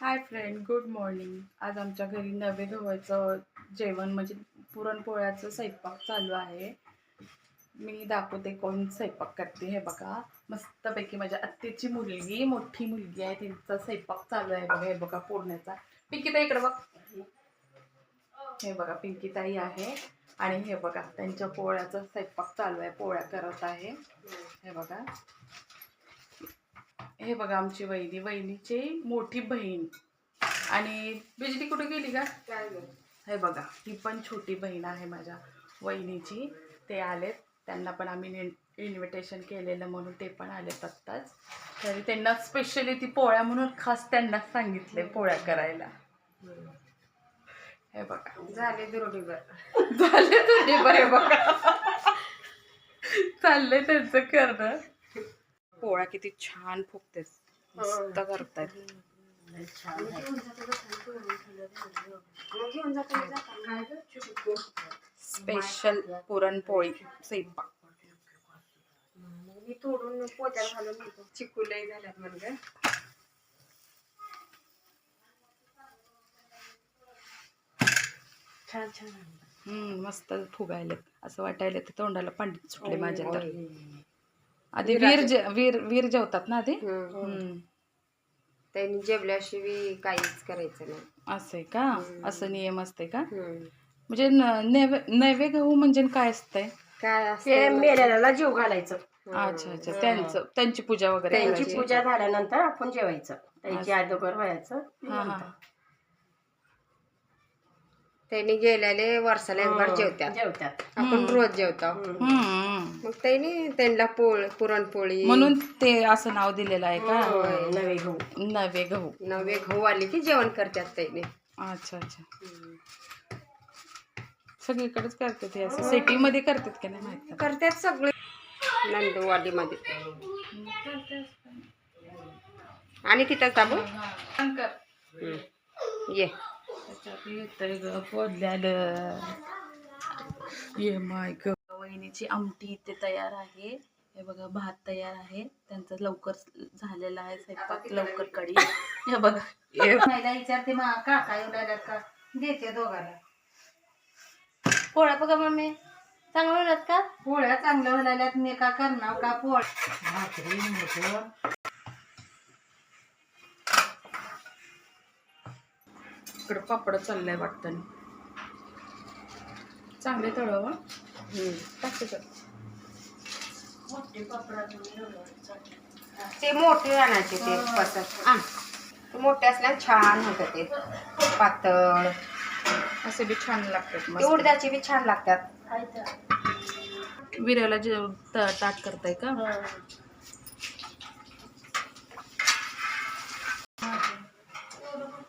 Hi friend good morning आज आमच्या घरी नवे गव्हाचं जेवण म्हणजे पुरणपोळ्याचं स्वयंपाक चालू आहे. मी दाखवते कोण स्वयंपाक करते हे बघा. मस्तपैकी माझ्या आत्तेची मुलगी मोठी मुलगी आहे. तिचा स्वयंपाक चालू आहे बघा. हे बघा पोळण्याचा पिंकीताई इकडे बघ. हे बघा पिंकीताई आहे. आणि हे बघा त्यांच्या पोळ्याचा स्वयंपाक चालू आहे. पोळ्या करत आहे. हे बघा. हे बघा आमची वहिनी वहिनीची मोठी बहीण. आणि बिजली कुठे गेली का? हे बघा ही पण छोटी बहीण आहे माझ्या वहिनीची. ते आलेत त्यांना पण आम्ही इन्व्हिटेशन केलेलं म्हणून ते पण आलेत आत्ताच. तरी त्यांना स्पेशली ती पोळ्या म्हणून खास त्यांना सांगितले पोळ्या करायला. हे बघा. झाले दुरोडीवर झाले बरे बघा. चाललंय त्यांचं करणं. पोळ्या किती छान फुगतात मस्त करतायत. स्पेशल पुरणपोळी स्वयंपाक. मी तोडून पोत्यात घालून चिकूलाही झाल्यात म्हणजे छान छान हम्म मस्त फुगायलेत. असं वाटायला ते तोंडाला पांडित सुटले माझ्या तर. आधी वीर जे वीर वीर जेवतात ना आधी? हम्म. हम्म. त्यांनी जेवल्याशिवाय काहीच करायचं नाही. असं आहे का असं नियम असते का? हम्म. म्हणजे न- नैवे नैवे गहू म्हणजे काय असतंय? काय ते असते मेल्याला जीव घालायचं. अच्छा अच्छा. त्यांचं त्यांची पूजा वगैरे त्यांची करायची. पूजा झाल्यानंतर आपण जेवायचं. त्यांची आदोगर व्हायचं. हा हा. त्यांनी गेलेले वर्षाला एकदा जेवत्यात जेवतात. आपण रोज जेवतो. हम्म. मग त्यांनी त्यांना पोळ पुरणपोळी. म्हणून ते असं नाव दिलेलं आहे का? होय, नवे गहू. नवे गहू. नवे गहू आले की जेवण करतात त्यांनी. अच्छा अच्छा. सगळीकडेच करतात हे असं? सिटीमध्ये करतात का नाही माहीत? का? करतात सगळे. नंदुवाडीमध्ये. आणि तिथं शंकर. ये. ये माय ग वहिनीची आमटी इथे तयार आहे. हे बघा भात तयार आहे. त्यांचं लवकर झालेला आहे स्वयंपाक लवकर कडी हे बघा. हे महिला विचारते मग काका येऊन आल्यात का? देते दोघांना. पोळ्या बघा मम्मी. चांगल्या होणार का? पोळ्या चांगल्या होण्यात मी का करणार? का पोळ भाकरी मोठं. इकडं पापड चाललंय वाटतं. चांगले तळव ते मोठे आणायचे ते पसंत. मोठे असल्याने छान होतं ते. पातळ. असे बी छान लागतात. उडदाचे बी छान लागतात. विर्याला जे त- ताट करताय का?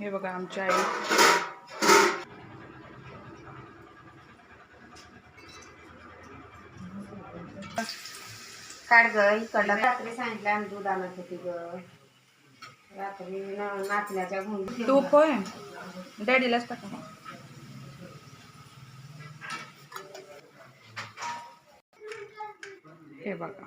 हे बघा आमची आई. काढ ग इकडला. रात्री सांगितलं आम्ही दूध आणत होती ग. रात्री नाचण्याच्या घुंडी तूप होय डॅडीलाच टाका हे बघा.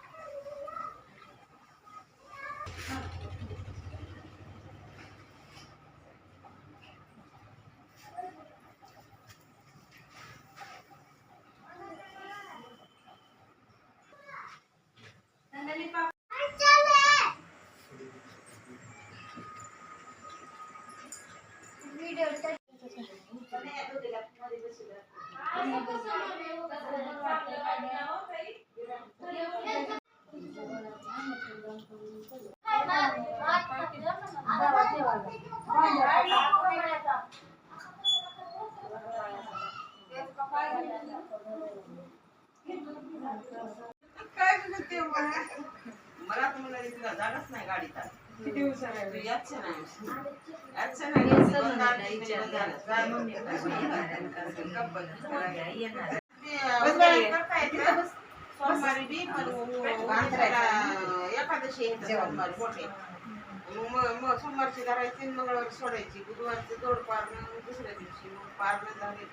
एकादशी सोमवारची धरायची मंगळवारी सोडायची. बुधवारची जोड पारणं दुसऱ्या दिवशी मग पारणं झाले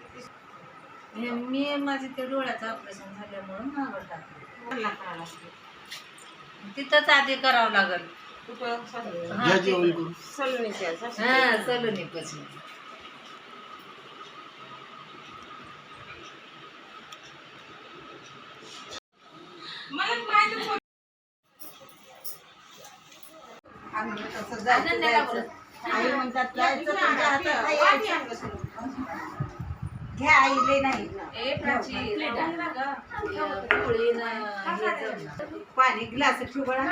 मी माझे ते डोळ्याचं ऑपरेशन झाल्यामुळं मागं टाकलं. तिथंच आधी करावं लागल. हा, हा बोल. आई म्हणतात जायचं तुमच्या हातात आहे, यायचं. घ्या आईले नाही ए, प्राची, राहून दे ना गं. पोळी न हे जमलं. पाणी ग्लास ठेव बळा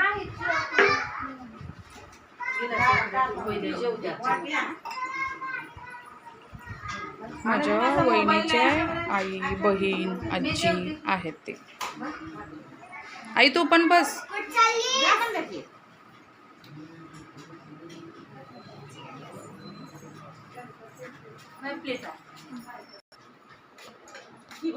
पहिले जेवू द्या. माझ्या वहिनीचे आई बहीण आजी आहेत ते आई तू पण बस नाही, प्लेट आहे.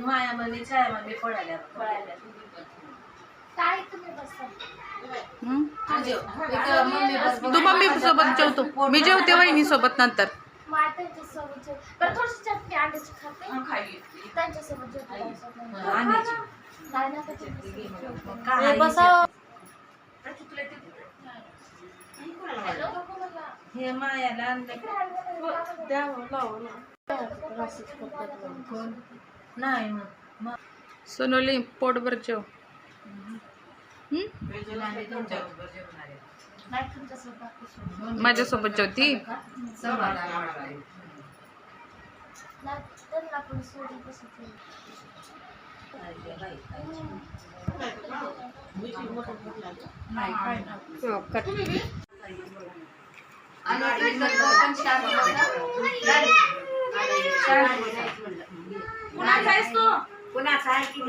माया मम्मी छाया मम्मी पळाल्या हं? तू जेव. एक मम्मी तू मम्मी सोबत जेवतो मी जेवते वहिनी सोबत नंतर त्यांच्यासोबत थोडीशी चटणी अंड्याची खाते त्यांच्यासोबत जेवते बसा. हे मायाला आणलं कोण नाही मग मग सोनोली पोटभर जेव हं? नाही माझ्यासोबत जेवती. नाही. नाही नाही. कट. आणि पण. कुणाचा आहेस तू? कुणाचं आहे की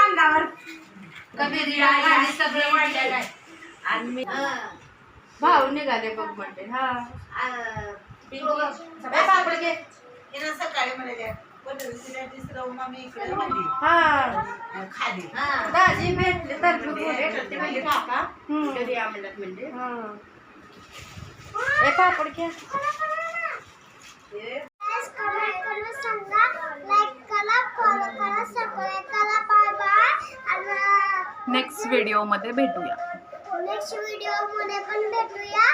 अंगावर. कबीरी सगळं वाढलेलं आहे. आणि मी भाऊ निघाले बघ म्हणते हा. सकाळी म्हणाले. पद्धतीने तिसरं उमा मी इकडे म्हणली हा. खाली दाजी भेटले तर भेटले. म्हणजे काका कधी आम्हाला म्हणजे ए पापड घ्या कमेंट करून सांगा लाईक करा फॉलो करा सबस्क्राईब करा बाय बाय आणि नेक्स्ट व्हिडिओमध्ये भेटूया. नेक्स्ट व्हिडिओमध्ये पण भेटूया.